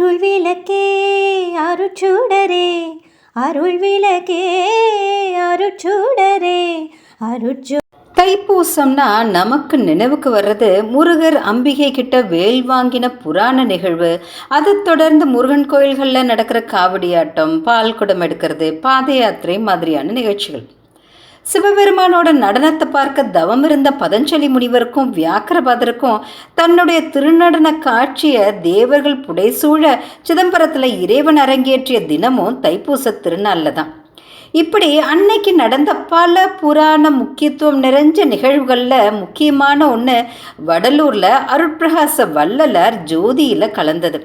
அருள் விளக்கே அருட்சூடரே அருள் விளக்கே அருட்சூடரே அருட்சூ தைப்பூசம்னா நமக்கு நினைவுக்கு வர்றது முருகர் அம்பிகை கிட்ட வேல் வாங்கின புராண நிகழ்வு. அதை தொடர்ந்து முருகன் கோயில்களில் நடக்கிற காவடியாட்டம் பால் குடம் எடுக்கிறது பாத யாத்திரை மாதிரியான நிகழ்ச்சிகள். சிவபெருமானோட நடனத்தை பார்க்க தவம் இருந்த பதஞ்சலி முனிவருக்கும் வியாக்கிரபாதருக்கும் தன்னுடைய திருநடன காட்சியை தேவர்கள் புடைசூழ சிதம்பரத்தில் இறைவன் அரங்கேற்றிய தினமும் தைப்பூச திருநாளில் தான். இப்படி அன்னைக்கு நடந்த பல புராண முக்கியத்துவம் நிறைஞ்ச நிகழ்வுகளில் முக்கியமான ஒன்று வடலூரில் அருட்பிரகாச வள்ளலார் ஜோதியில் கலந்தது.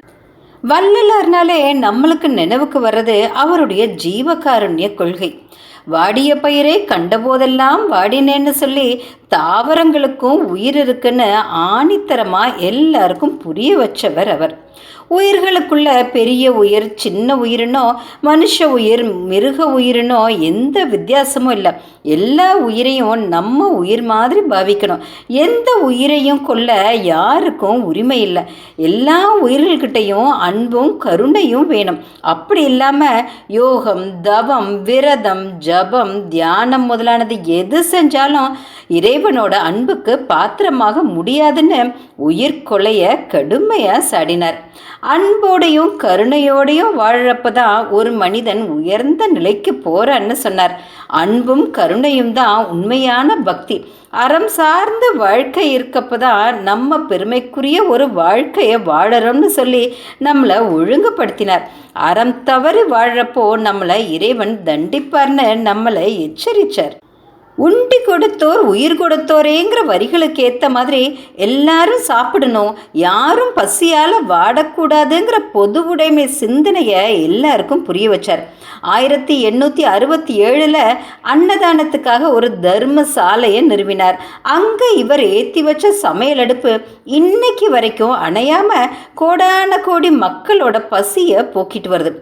வள்ளலார்னாலே நம்மளுக்கு நினைவுக்கு வர்றது அவருடைய ஜீவகாருண்ய கொள்கை. வாடிய பயிரை கண்டபோதெல்லாம் வாடினேன்னு சொல்லி தாவரங்களுக்கும் உயிர் இருக்குன்னு ஆணித்தரமாக எல்லாருக்கும் புரிய வச்சவர் அவர். உயிர்களுக்குள்ள பெரிய உயிர் சின்ன உயிரினோ மனுஷ உயிர் மிருக உயிரினோ எந்த வித்தியாசமும் இல்லை. எல்லா உயிரையும் நம்ம உயிர் மாதிரி பாவிக்கணும். எந்த உயிரையும் கொல்ல யாருக்கும் உரிமை இல்லை. எல்லா உயிர்கள்கிட்டையும் அன்பும் கருணையும் வேணும். அப்படி இல்லாமல் யோகம் தவம் விரதம் ஜபம் தியானம் முதலானது எது செஞ்சாலும் இறைவனோட அன்புக்கு பாத்திரமாக முடியாதுன்னு உயிர் கொலைய கடுமையாக சாடினார். அன்போடையும் கருணையோடையும் வாழறப்ப தான் ஒரு மனிதன் உயர்ந்த நிலைக்கு போறான்னு சொன்னார். அன்பும் கருணையும் தான் உண்மையான பக்தி. அறம் சார்ந்த வாழ்க்கை இருக்கப்ப தான் நம்ம பெருமைக்குரிய ஒரு வாழ்க்கையை வாழறோம்னு சொல்லி நம்மளை ஒழுங்குபடுத்தினார். அறம் தவறி வாழறப்போ நம்மளை இறைவன் தண்டிப்பார்னு நம்மளை எச்சரித்தார் உண்டி கொடுத்தோர் உயிர் கொடுத்தோரேங்கிற வரிகளுக்கு ஏற்ற மாதிரி எல்லாரும் சாப்பிடணும். யாரும் பசியால் வாடக்கூடாதுங்கிற பொது உடைமை சிந்தனையை எல்லாருக்கும் புரிய வச்சார். ஆயிரத்தி எண்ணூற்றி அறுபத்தி ஏழில் அன்னதானத்துக்காக ஒரு தர்ம சாலையை நிறுவினார். அங்கே இவர் ஏற்றி வச்ச சமையல் அடுப்பு இன்னைக்கு வரைக்கும் அணையாமல் கோடான கோடி மக்களோட பசியை போக்கிட்டு வருது.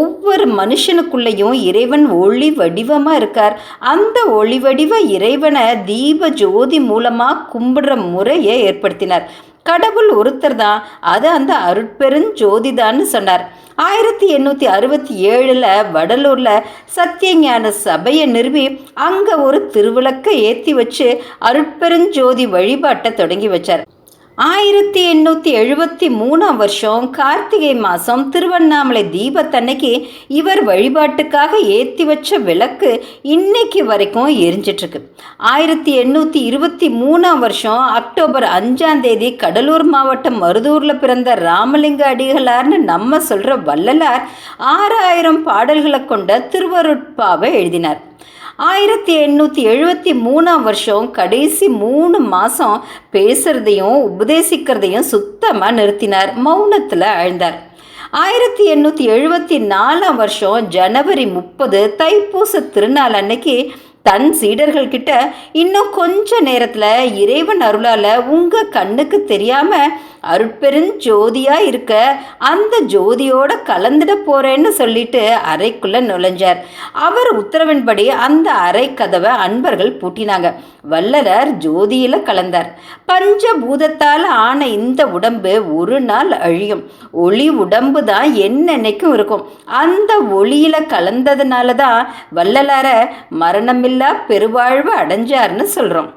ஒவ்வொரு மனுஷனுக்குள்ளேயும் இறைவன் ஒளி வடிவமாக இருக்கார். அந்த ஒளி வடிவ இறைவனை தீப ஜோதி மூலமாக கும்பிடுற முறையை ஏற்படுத்தினார். கடவுள் ஒருத்தர் தான். அது அந்த அருட்பெருஞ்சோதிதான்னு சொன்னார். ஆயிரத்தி எண்ணூற்றி அறுபத்தி ஏழில் வடலூரில் சத்தியஞான சபையை நிறுவி அங்கே ஒரு திருவிளக்கை ஏற்றி வச்சு அருட்பெருஞ்சோதி வழிபாட்டை தொடங்கி வச்சார். ஆயிரத்தி எண்ணூற்றி எழுபத்தி மூணாம் வருஷம் கார்த்திகை மாதம் திருவண்ணாமலை தீபத்தன்னைக்கு இவர் வழிபாட்டுக்காக ஏற்றி வச்ச விளக்கு இன்னைக்கு வரைக்கும் எரிஞ்சிட்ருக்கு. ஆயிரத்தி எண்ணூற்றி இருபத்தி மூணாம் வருஷம் அக்டோபர் அஞ்சாம் தேதி கடலூர் மாவட்டம் மருதூரில் பிறந்த ராமலிங்க அடிகளார்னு நம்ம சொல்கிற வள்ளலார் ஆறாயிரம் பாடல்களை கொண்ட திருவருட்பாவை எழுதினார். ஆயிரத்தி எண்ணூற்றி எழுபத்தி மூணாம் வருஷம் கடைசி மூணு மாதம் பேசுகிறதையும் உபதேசிக்கிறதையும் சுத்தமாக நிறுத்தினார். மௌனத்தில் ஆழ்ந்தார். ஆயிரத்தி எண்ணூற்றி எழுபத்தி நாலாம் வருஷம் ஜனவரி முப்பது தைப்பூச திருநாள் அன்னைக்கு தன் சீடர்கள் கிட்ட இன்னும் கொஞ்ச நேரத்தில் இறைவன் அருளால் உங்கள் கண்ணுக்கு தெரியாமல் அருட்பெருஞ்சோதியாக இருக்க அந்த ஜோதியோட கலந்துட போகிறேன்னு சொல்லிட்டு அறைக்குள்ளே நுழைஞ்சார். அவர் உத்தரவின்படி அந்த அறை கதவை அன்பர்கள் பூட்டினாங்க. வல்லரர் ஜோதியில் கலந்தார். பஞ்சபூதத்தால் ஆன இந்த உடம்பு ஒரு நாள் அழியும். ஒளி உடம்பு தான் என்னென்னைக்கும் இருக்கும். அந்த ஒளியில் கலந்ததுனால தான் வல்லலார மரணமில்லா பெருவாழ்வு அடைஞ்சார்னு சொல்கிறோம்